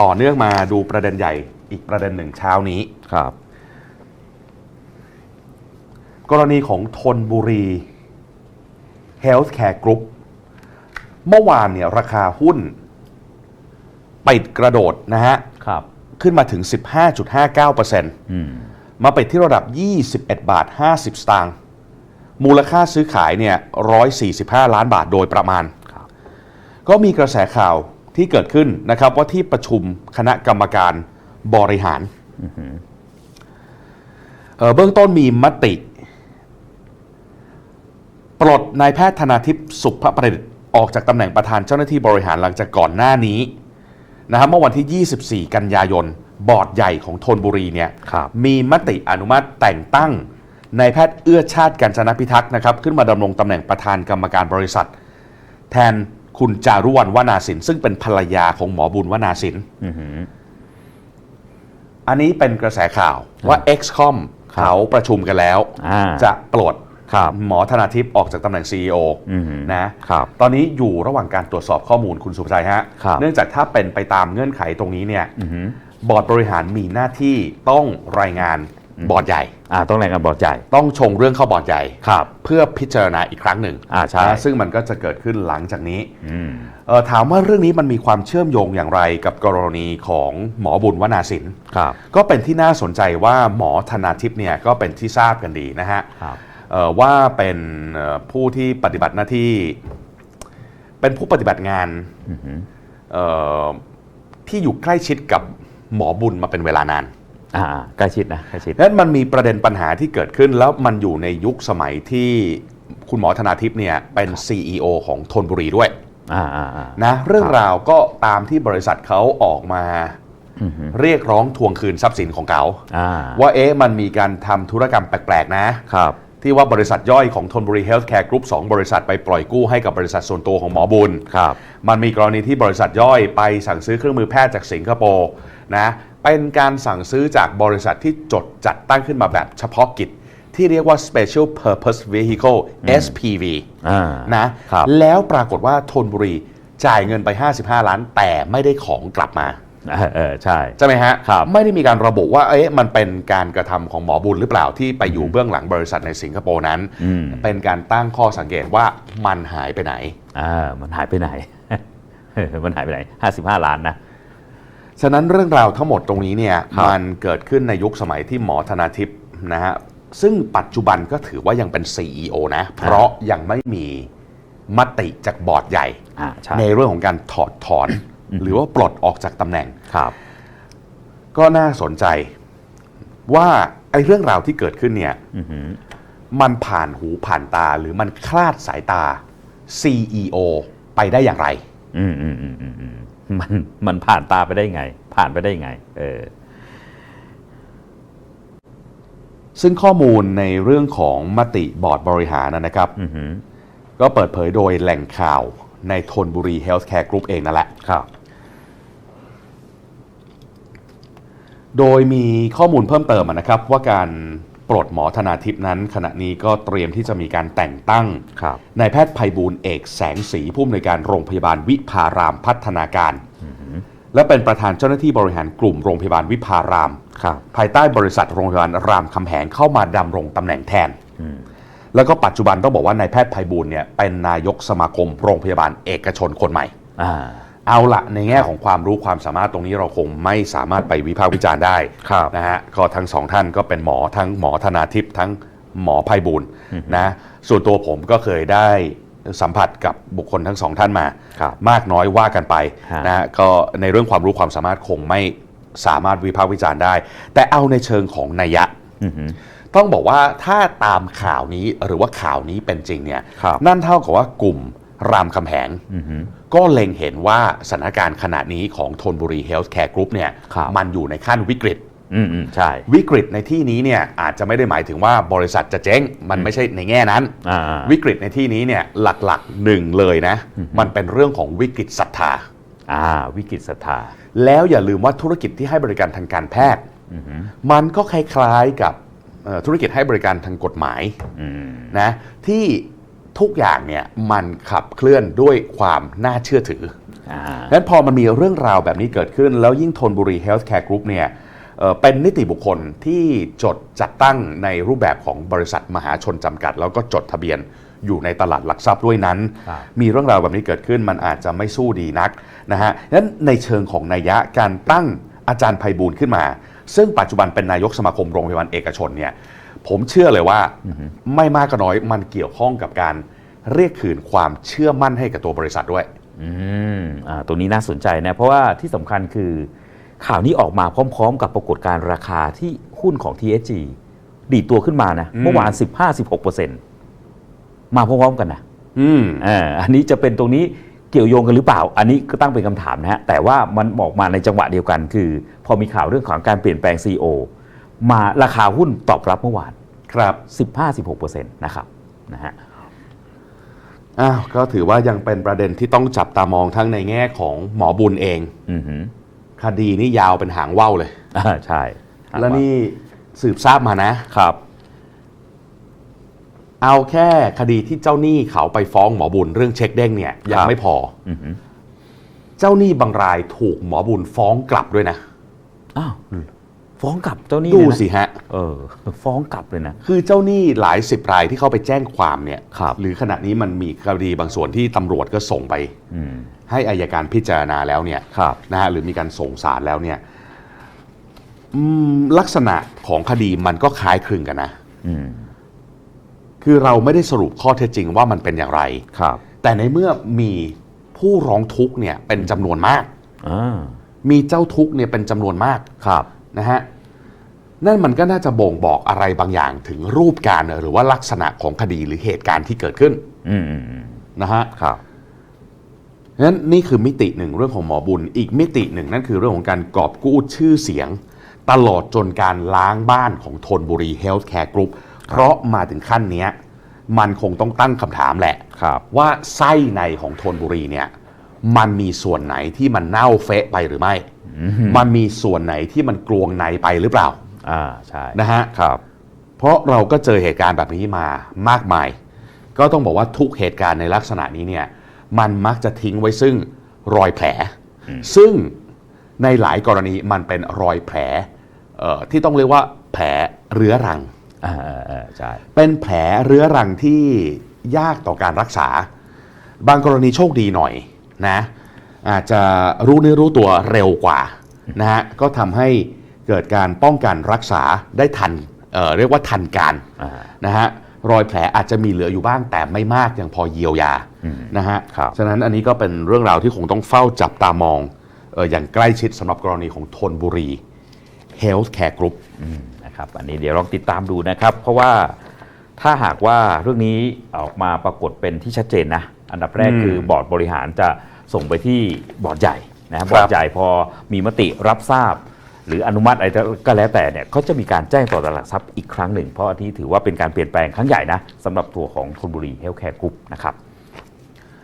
ต่อเนื่องมาดูประเด็นใหญ่อีกประเด็นหนึ่งเช้านี้ ครับ กรณีของทนบุรี Healthcare Group เมื่อวานเนี่ยราคาหุ้นปิดกระโดดนะฮะ ครับ ขึ้นมาถึง 15.59%อืมมาปิดที่ระดับ 21 บาท 50 สตางค์ มูลค่าซื้อขายเนี่ย 145 ล้านบาทโดยประมาณครับก็มีกระแสข่าว ที่เกิดขึ้นนะครับว่าที่ประชุมคณะกรรมการบริหารเอ่อเบื้องต้นมีมติ ปลดนายแพทย์ธนาทิพย์สุภประดิษฐ์ออกจากตำแหน่งประธานเจ้าหน้าที่บริหารหลังจากก่อนหน้านี้นะครับเมื่อวันที่ 24 กันยายน บอร์ดใหญ่ของธนบุรีเนี่ยครับมีมติอนุมัติแต่งตั้งนายแพทย์เอื้อชาติกัญจนพิทักษ์นะครับขึ้นมาดำรงตำแหน่งประธานกรรมการบริษัท แทน คุณจารุวรรณวนาสินซึ่งเป็นภรรยาของหมอบุญวนาสินอือหืออันนี้เป็นกระแสข่าวว่า XCOM ครับเขาประชุมกันแล้วอ่าจะปลดครับหมอธนาทิพย์ออกจากตำแหน่ง CEO อือหือนะครับตอนนี้อยู่ระหว่างการตรวจสอบข้อมูลคุณสุภชัยฮะครับเนื่องจากถ้าเป็นไปตามเงื่อนไขตรงนี้เนี่ยอือหือบอร์ดบริหารมีหน้าที่ต้องรายงาน บอร์ดใหญ่ อ่าต้องแรงกันบอร์ดใหญ่ ต้องชงเรื่องเข้าบอร์ดใหญ่ ครับ เพื่อพิจารณาอีกครั้งหนึ่งอ่าใช่นะซึ่งมันก็จะเกิดขึ้นหลังจากนี้อืมเอ่อถามว่าเรื่องนี้มันมีความเชื่อมโยงอย่างไรกับกรณีของหมอบุญวนาสิน ครับ ก็เป็นที่น่าสนใจว่าหมอธนาทิพย์เนี่ยก็เป็นที่ทราบกันดีนะฮะครับ เอ่อว่าเป็นเอ่อผู้ที่ปฏิบัติหน้าที่ เป็นผู้ปฏิบัติงานอือหือเอ่อที่อยู่ใกล้ชิดกับหมอบุญมาเป็นเวลานาน อ่าใกล้ชิดนะใกล้ชิด นั้นมันมีประเด็นปัญหาที่เกิดขึ้น แล้วมันอยู่ในยุคสมัยที่คุณหมอธนาทิพย์เนี่ยเป็น CEO ของธนบุรีด้วยอ่าอ่าอ่า นะเรื่องราวก็ตามที่บริษัทเขาออกมาอือหือเรียกร้องทวงคืนทรัพย์สินของเขาอ่าว่าเอ๊ะมันมีการทำธุรกรรมแปลกๆนะ ครับ ที่ว่าบริษัทย่อยของธนบุรีเฮลท์แคร์กรุ๊ป2บริษัทไปปล่อยกู้ให้กับบริษัทส่วนตัวของหมอบุญ ครับ มันมีกรณีที่บริษัทย่อยไปสั่งซื้อเครื่องมือแพทย์จากสิงคโปร์นะ เป็นการสั่งซื้อจากบริษัทที่จดจัดตั้งขึ้นมาแบบเฉพาะกิจ ที่เรียกว่า Special Purpose Vehicle SPV อ่านะครับแล้วปรากฏว่าธนบุรีจ่ายเงินไป 55 ล้าน แต่ไม่ได้ของกลับมาเออเออใช่ใช่ไหมฮะครับไม่ได้มีการระบุว่าเอ๊ะมันเป็นการกระทำของหมอบุญหรือเปล่าที่ไปอยู่เบื้องหลังบริษัทในสิงคโปร์นั้นอืมเป็นการตั้งข้อสังเกตว่ามันหายไปไหนอ่ามันหายไปไหนเออมันหายไปไหนห้าสิบห้าล้านนะ ฉะนั้นเรื่องราวทั้งหมดตรงนี้เนี่ยครับมันเกิดขึ้นในยุคสมัยที่หมอธนาทิพย์นะฮะซึ่งปัจจุบันก็ถือว่ายังเป็น CEO นะ เพราะยังไม่มีมติจากบอร์ดใหญ่อ่าใช่ในเรื่องของการถอดถอน หรือว่าปลดออกจากตำแหน่งครับก็น่าสนใจว่าไอ้เรื่องราวที่เกิดขึ้นเนี่ยอือหือมันผ่านหูผ่านตาหรือมันคลาดสายตา CEO ไปได้อย่างไรอื มอืมอืมอืมอืมมันมันผ่านตาไปได้ไง ผ่านไปได้ไงเออซึ่งข้อมูลในเรื่องของมติบอร์ดบริหารนะครับอือหือก็เปิดเผยโดยแหล่งข่าวในทนบุรีเฮลท์แคร์กรุ๊ปเองนั่นแหละครับ โดยมีข้อมูลเพิ่มเติมนะครับว่าการ ปลดหมอธนาทิพย์นั้น ขณะนี้ก็เตรียมที่จะมีการแต่งตั้งครับนายแพทย์ภัยบูลย์เอกแสงสีผู้อำนวยการโรงพยาบาลวิภารามพัฒนาการ และเป็นประธานเจ้าหน้าที่บริหารกลุ่มโรงพยาบาลวิภารามครับภายใต้บริษัทโรงพยาบาลรามคำแหงเข้ามาดำรงตำแหน่งแทนอืมแล้วก็ปัจจุบันต้องบอกว่านายแพทย์ภัยบูลย์เนี่ยเป็นนายกสมาคมโรงพยาบาลเอกชนคนใหม่อ่า เอาละในแง่ของความรู้ความสามารถตรงนี้เราคงไม่สามารถไปวิพากษ์วิจารณ์ได้ครับนะฮะก็ทั้งสองท่านก็เป็นหมอทั้งหมอธนาทิพย์ทั้งหมอภัยบูลย์นะส่วนตัวผมก็เคยได้สัมผัสกับบุคคลทั้งสองท่านมาครับมากน้อยว่ากันไปฮะนะฮะก็ในเรื่องความรู้ความสามารถคงไม่สามารถวิพากษ์วิจารณ์ได้ แต่เอาในเชิงของนัยยะอือหือต้องบอกว่าถ้าตามข่าวนี้หรือว่าข่าวนี้เป็นจริงเนี่ยครับนั่นเท่ากับว่ากลุ่มรามคำแหงอือหือ ก็เล็งเห็นว่าสถานการณ์ขณะนี้ของทนบุรีเฮลท์แคร์กรุ๊ปเนี่ยครับมันอยู่ในขั้นวิกฤต อืมอืมใช่ วิกฤตในที่นี้เนี่ยอาจจะไม่ได้หมายถึงว่าบริษัทจะเจ๊ง มันไม่ใช่ในแง่นั้น อ่าอ่าวิกฤตในที่นี้เนี่ยหลักๆหนึ่งเลยนะ มันเป็นเรื่องของวิกฤตศรัทธา อ่า วิกฤตศรัทธาแล้วอย่าลืมว่าธุรกิจที่ให้บริการทางการแพทย์ อือหือมันก็คล้ายๆกับเอ่อธุรกิจให้บริการทางกฎหมายอืม นะที่ ทุกอย่างเนี่ยมันขับเคลื่อนด้วยความน่าเชื่อถืออ่างั้นพอมันมีเรื่องราวแบบนี้เกิดขึ้น แล้วยิ่งทนบุรี Healthcare Group เนี่ยเอ่อเป็นนิติบุคคลที่จดจัดตั้งในรูปแบบของบริษัทมหาชนจำกัด แล้วก็จดทะเบียนอยู่ในตลาดหลักทรัพย์ด้วยนั้นครับมีเรื่องราวแบบนี้เกิดขึ้นมันอาจจะไม่สู้ดีนักนะฮะงั้นในเชิงของนัยยะการตั้งอาจารย์ไพบูลย์ขึ้นมา ซึ่งปัจจุบันเป็นนายกสมาคมโรงพยาบาลเอกชนเนี่ย ผมเชื่อเลยว่าไม่มากก็น้อยมันเกี่ยวข้องกับการเรียกคืนความเชื่อมั่นให้กับตัวบริษัทด้วยอืมอ่าตรงนี้น่าสนใจนะ เพราะว่าที่สำคัญคือ ข่าวนี้ออกมาพร้อม ๆ กับปรากฏการณ์ราคาที่หุ้นของ TSG ดีดตัวขึ้นมานะอืมเมื่อวาน 15-16%มาพร้อมๆกันนะอืมอ่าอันนี้จะเป็นตรงนี้เกี่ยวโยงกันหรือเปล่า อันนี้ก็ตั้งเป็นคำถามนะฮะแต่ว่ามันบอกมาในจังหวะเดียวกันคือ พอมีข่าวเรื่องของการเปลี่ยนแปลง CEO มาราคาหุ้นตอบรับเมื่อวานครับ 15-16%นะครับนะฮะอ้าวก็ถือว่ายังเป็นประเด็นที่ต้องจับตามองทั้งในแง่ของหมอบุญเองอือหือคดีนี่ยาวเป็นหางว่าวเลย อ่าใช่แล้วนี่สืบทราบมานะ ครับ เอาแค่คดีที่เจ้าหนี้เขาไปฟ้องหมอบุญเรื่องเช็คเด้งเนี่ยยังครับไม่พออือหือเจ้าหนี้บางรายถูกหมอบุญฟ้องกลับด้วยนะ อ้าว ฟ้องกลับเจ้าหนี้ดูเลยนะสิฮะ เออ ฟ้องกลับเลยนะ คือเจ้าหนี้หลายสิบรายที่เข้าไปแจ้งความเนี่ย ครับ หรือขณะนี้มันมีคดีบางส่วนที่ตำรวจก็ส่งไป อืม ให้อายการพิจารณาแล้วเนี่ยครับนะฮะหรือมีการส่งสารแล้วเนี่ยอืมลักษณะของคดีมันก็คล้ายคลึงกันนะอืม คือเราไม่ได้สรุปข้อเท็จจริงว่ามันเป็นอย่างไร ครับแต่ในเมื่อมีผู้ร้องทุกข์เนี่ยเป็นจำนวนมาก อ่ามีเจ้าทุกข์เนี่ยเป็นจำนวนมาก ครับ นะฮะนั่นมันก็น่าจะบ่งบอกอะไรบางอย่างถึงรูปการหรือว่าลักษณะของคดีหรือเหตุการณ์ที่เกิดขึ้นอืมอืมอืมนะฮะครับงั้นนี่คือมิติหนึ่งเรื่องของหมอบุญ อีกมิติหนึ่งนั่นคือเรื่องของการกอบกู้ชื่อเสียง ตลอดจนการล้างบ้านของทนบุรีเฮลท์แคร์กรุ๊ปเพราะมาถึงขั้นเนี้ยมันคงต้องตั้งคำถามแหละครับว่าไส้ในของทนบุรีเนี่ย มันมีส่วนไหนที่มันเน่าเฟะไปหรือไม่ มันมีส่วนไหนที่มันกลวงในไปหรือเปล่า อ่าใช่นะฮะครับ เพราะเราก็เจอเหตุการณ์แบบนี้มามากมาย ก็ต้องบอกว่าทุกเหตุการณ์ในลักษณะนี้เนี่ย มันมักจะทิ้งไว้ซึ่งรอยแผล ซึ่งในหลายกรณีมันเป็นรอยแผลเอ่อที่ต้องเรียกว่าแผลเรื้อรังอ่าอ่าอ่าใช่เป็นแผลเรื้อรังที่ยากต่อการรักษา บางกรณีโชคดีหน่อย นะอาจจะรู้เนื้อรู้ตัวเร็วกว่านะฮะก็ทำให้เกิดการป้องกันรักษาได้ทันเอ่อเรียกว่าทันการอ่านะฮะรอยแผลอาจจะมีเหลืออยู่บ้างแต่ไม่มากยังพอเยียวยาอืมนะฮะครับฉะนั้นอันนี้ก็เป็นเรื่องราวที่คงต้องเฝ้าจับตามองเอออย่างใกล้ชิดสำหรับกรณีของทนบุรี Health Care Group อืมนะครับอันนี้เดี๋ยวลองติดตามดูนะครับ เพราะว่าถ้าหากว่าเรื่องนี้ออกมาปรากฏเป็นที่ชัดเจนนะ อันดับแรกอืมคือบอร์ดบริหารจะส่งไปที่บอร์ดใหญ่นะครับบอร์ดใหญ่พอมีมติรับทราบ หรืออนุมัติอะไรก็แล้วแต่เนี่ยเขาจะมีการแจ้งต่อตลาดทรัพย์อีกครั้งหนึ่ง เพราะอันนี้ถือว่าเป็นการเปลี่ยนแปลงครั้งใหญ่นะสำหรับตัวของธนบุรีเฮลท์แคร์กรุ๊ปนะครับ